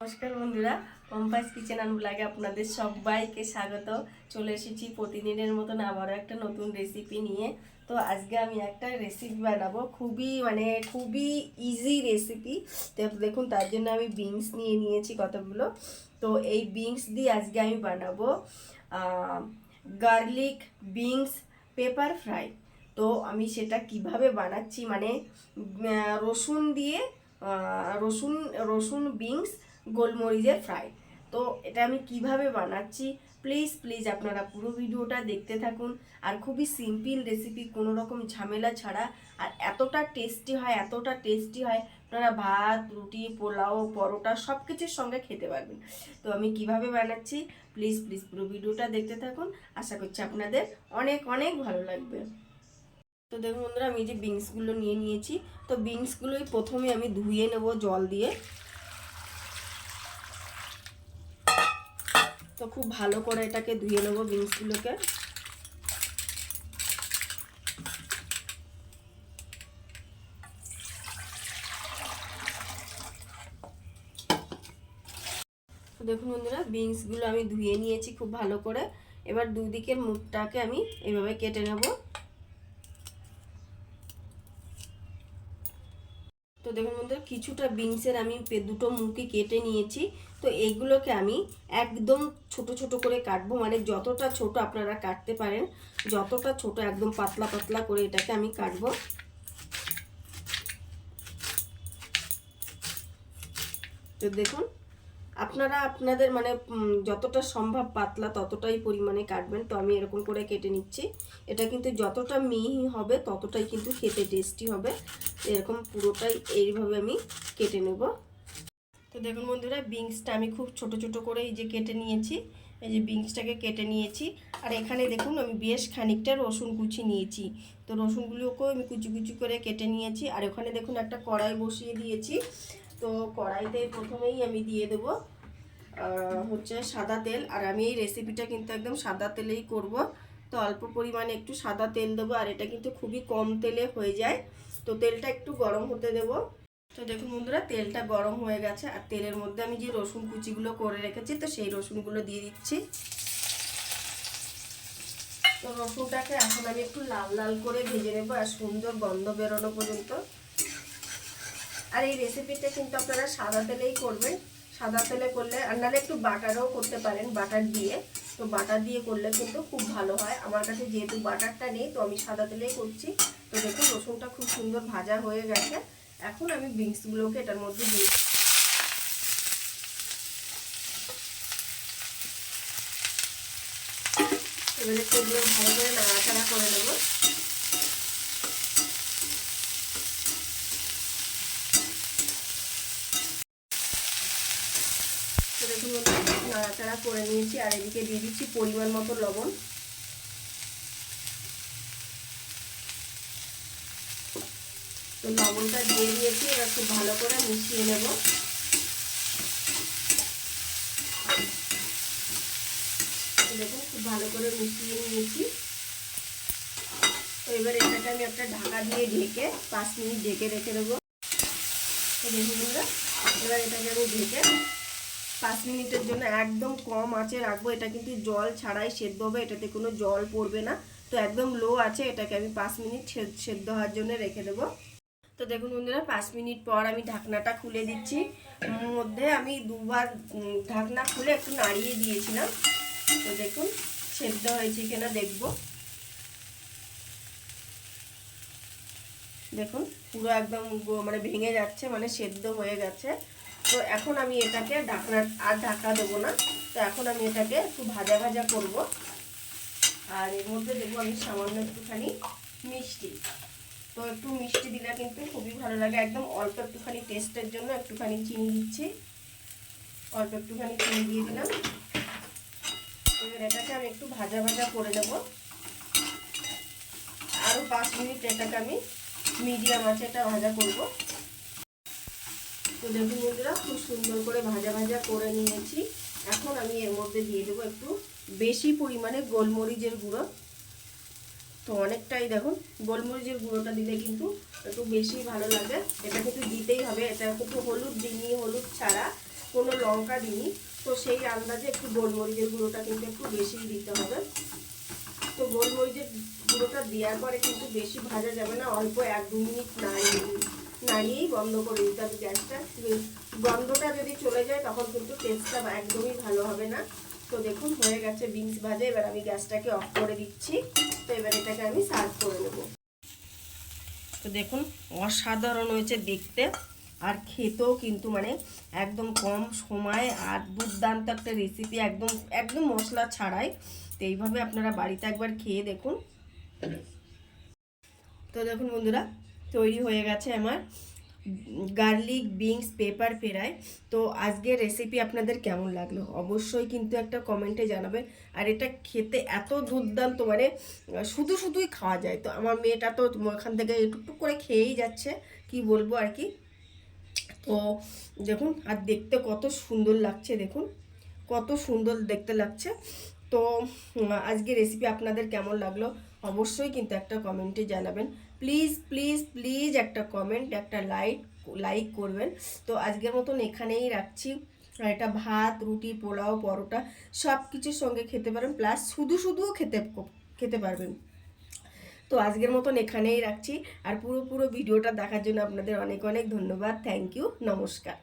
নমস্কার বন্ধুরা compass kitchen and ব্লগে আপনাদের সবাইকে স্বাগত। চলে এসেছি প্রতিদিনের মতন আবারও একটা নতুন রেসিপি নিয়ে। তো আজকে আমি একটা রেসিপি বানাবো, খুবই মানে খুবই ইজি রেসিপি তো দেখুন, তার জন্য আমি বিনস নিয়ে নিয়েছি কতগুলো। তো এই বিনস দিয়ে আজকে আমি বানাবো গার্লিক বিনস পেপার ফ্রাই তো আমি সেটা কীভাবে বানাচ্ছি? মানে রসুন দিয়ে রসুন রসুন বিনস গোলমরিচের ফ্রাই তো এটা আমি কীভাবে বানাচ্ছি? প্লিজ প্লিজ আপনারা পুরো ভিডিওটা দেখতে থাকুন। আর খুবই সিম্পল রেসিপি কোনো রকম ঝামেলা ছাড়া। আর এতটা টেস্টি হয়, এতটা টেস্টি হয়, আপনারা ভাত, রুটি, পোলাও, পরোটা সব কিছুর সঙ্গে খেতে পারবেন। তো আমি কীভাবে বানাচ্ছি? প্লিজ প্লিজ পুরো ভিডিওটা দেখতে থাকুন। আশা করছি আপনাদের অনেক অনেক ভালো লাগবে। তো দেখুন বন্ধুরা, আমি যে বিনসগুলো নিয়ে নিয়েছি। তো বিনসগুলোই প্রথমে আমি ধুয়ে নেব জল দিয়ে। তো খুব ভালো করে এটাকে ধুয়ে নেব বিনসগুলোকে। দেখুন বন্ধুরা, বিনসগুলো আমি ধুয়ে নিয়েছি খুব ভালো করে। এবার দুদিকের মুখটাকে আমি এইভাবে কেটে নেব। দেখুন বন্ধুরা, কিছুটা বিনসের আমি দুটো মুখই কেটে নিয়েছি। তো এগুলোকে আমি একদম ছোট ছোট করে কাটবো। মানে যতটা ছোট আপনারা কাটতে পারেন, যতটা ছোট একদম পাতলা পাতলা করে এটাকে আমি কাটবো। তো দেখুন আপনারা আপনাদের মানে যতটা সম্ভব পাতলা ততটাই পরিমাণে কাটবেন। তো আমি এরকম করে কেটে নিচ্ছি। এটা কিন্তু যতটা মিহি হবে, ততটাই কিন্তু খেতে টেস্টি হবে। এরকম পুরোটাই এইভাবে আমি কেটে নেব। তো দেখুন বন্ধুরা, বিনসটা আমি খুব ছোট ছোট করে এই যে কেটে নিয়েছি। এই যে বিনসটাকে কেটে নিয়েছি। আর এখানে দেখুন, আমি বেশ খানিকটা রসুন কুচি নিয়েছি। তো রসুনগুলোকেও আমি কুচি কুচি করে কেটে নিয়েছি। আর ওখানে দেখুন, একটা কড়াই বসিয়ে দিয়েছি। তো কড়াইতে প্রথমেই আমি দিয়ে দেবো হচ্ছে সাদা তেল। আর আমি এই রেসিপিটা কিন্তু একদম সাদা তেলেই করব। তো অল্প পরিমাণে একটু সাদা তেল দেবো, আর এটা কিন্তু খুবই কম তেলে হয়ে যায়। তো তেলটা একটু গরম হতে দেবো। তো দেখুন বন্ধুরা, তেলটা গরম হয়ে গেছে। আর তেলের মধ্যে আমি যে রসুন কুচিগুলো করে রেখেছি, তো সেই রসুনগুলো দিয়ে দিচ্ছি। তো রসুনটাকে এখন আমি একটু লাল লাল করে ভেজে নেব, আর সুন্দর গন্ধ বেরোনো পর্যন্ত। আর এই রেসিপিটা কিন্তু আপনারা সাদা তেলেই করবেন। সাদা তেলে করলে, আর নাহলে একটু বাটারও করতে পারেন, বাটার দিয়ে। তো বাটার দিয়ে করলে কিন্তু খুব ভালো হয়। আমার কাছে যেহেতু বাটারটা নেই, তো আমি সাদা তেলেই করছি। তো দেখুন, রসুনটা খুব সুন্দর ভাজা হয়ে গেছে। এখন আমি বিনসগুলোকে এটার মধ্যে দিয়ে এবারে সেগুলো ভালো করে নাড়াচাড়া করে নেব। তো দেখুন নাড়াচাড়া করে নিয়েছি, আর এদিকে দিয়ে দিচ্ছি পরিমাণ মতো লবণ। তো লবণটা দিয়ে দিয়েছি, এবার খুব ভালো করে মিশিয়ে নেব। দেখুন, খুব ভালো করে মিশিয়ে নিয়েছি। তো এবার এটাকে আমি একটা ঢাকা দিয়ে ঢেকে, পাঁচ মিনিট ঢেকে রেখে দেবো। দেখুন এবার এটাকে আমি ঢেকে পাঁচ মিনিটের জন্য একদম কম আঁচে রাখব। এটা কিন্তু জল ছাড়াই সেদ্ধ হবে, এটাতে কোনো জল পড়বে না। তো একদম লো আছে এটাকে আমি পাঁচ মিনিট সেদ্ধ হওয়ার জন্য রেখে দেবো। তো দেখুন বন্ধুরা, পাঁচ মিনিট পর আমি ঢাকনাটা খুলে দিচ্ছি। মধ্যে আমি দুবার ঢাকনা খুলে একটু নাড়িয়ে দিয়েছিলাম। তো দেখুন, সেদ্ধ হয়েছে কিনা দেখব। দেখুন, পুরো একদম মানে ভেঙে যাচ্ছে মানে সেদ্ধ হয়ে গেছে। তো এখন আমি এটাকে ঢাকনা, আর ঢাকা দেবো না। তো এখন আমি এটাকে একটু ভাজা ভাজা করব। আর এর মধ্যে দেবো আমি সামান্য একটুখানি মিষ্টি। তো একটু মিষ্টি দিলে কিন্তু খুবই ভালো লাগে। একদম অল্প একটুখানি টেস্টের জন্য একটুখানি চিনি দিচ্ছি। অল্প একটুখানি চিনি দিয়ে দিলাম। এবার এটাকে আমি একটু ভাজা ভাজা করে নেব। আরও পাঁচ মিনিট এটাকে আমি মিডিয়াম আছে এটা ভাজা করব। তো দেখুন বন্ধুরা খুব সুন্দর করে ভাজা ভাজা করে নিয়েছি। এখন আমি এর মধ্যে দিয়ে দেবো একটু বেশি পরিমাণে গোলমরিচের গুঁড়ো। তো অনেকটাই দেখুন, গোলমরিচের গুঁড়োটা দিলে কিন্তু একটু বেশি ভালো লাগে। এটা কিন্তু দিতেই হবে, এটা কিন্তু হলুদ দিইনি, হলুদ ছাড়া কোনো লঙ্কা দিইনি। তো সেই আন্দাজে একটু গোলমরিচের গুঁড়োটা কিন্তু একটু বেশি দিতে হবে। তো গোলমরিচের গুঁড়োটা দেওয়ার পরে কিন্তু বেশি ভাজা যাবে না, অল্প এক দু মিনিট নাড়িয়ে নাড়িয়েই বন্ধ করে দিতে হবে গ্যাসটা। গন্ধটা যদি চলে যায়, তখন কিন্তু টেস্টটা একদমই ভালো হবে না। তো দেখুন, হয়ে গেছে বিনস ভাজা। এবার আমি গ্যাসটাকে অফ করে দিচ্ছি। তো এবার এটাকে আমি সার্ভ করে নেব। তো দেখুন, অসাধারণ হয়েছে দেখতে। আর খেতেও কিন্তু মানে একদম কম সময় আর দুর্দান্ত একটা রেসিপি একদম একদম মশলা ছাড়াই। তো এইভাবে আপনারা বাড়িতে একবার খেয়ে দেখুন। তো দেখুন বন্ধুরা তৈরি হয়ে গেছে আমার। Garlic beans pepper fry. তো আজকের রেসিপি আপনাদের কেমন লাগল? অবশ্যই কিন্তু একটা কমেন্টে জানাবেন। আর এটা খেতে এত দুর্দান্ত মানে শুধু শুধুই খাওয়া যায়। তো আমার মেয়েটা তো ওখান থেকে টুকটুক করে খেয়েই যাচ্ছে, কি বলব আর কি। তো দেখুন, আর দেখতে কত সুন্দর লাগছে, দেখুন। কত সুন্দর দেখতে লাগছে। তো আজকে রেসিপি আপনাদের কেমন লাগল? অবশ্যই কিন্তু একটা কমেন্টে জানাবেন। প্লিজ প্লিজ প্লিজ একটা কমেন্ট একটা লাইক লাইক করবেন। তো আজকের মতন এখানেই রাখছি। আর এটা ভাত, রুটি, পোলাও, পরোটা সব কিছুর সঙ্গে খেতে পারেন প্লাস শুধু শুধুও খেতে খেতে পারবেন। তো আজকের মতন এখানেই রাখছি। আর পুরো পুরো ভিডিওটা দেখার জন্য আপনাদের অনেক অনেক ধন্যবাদ। থ্যাংক ইউ নমস্কার।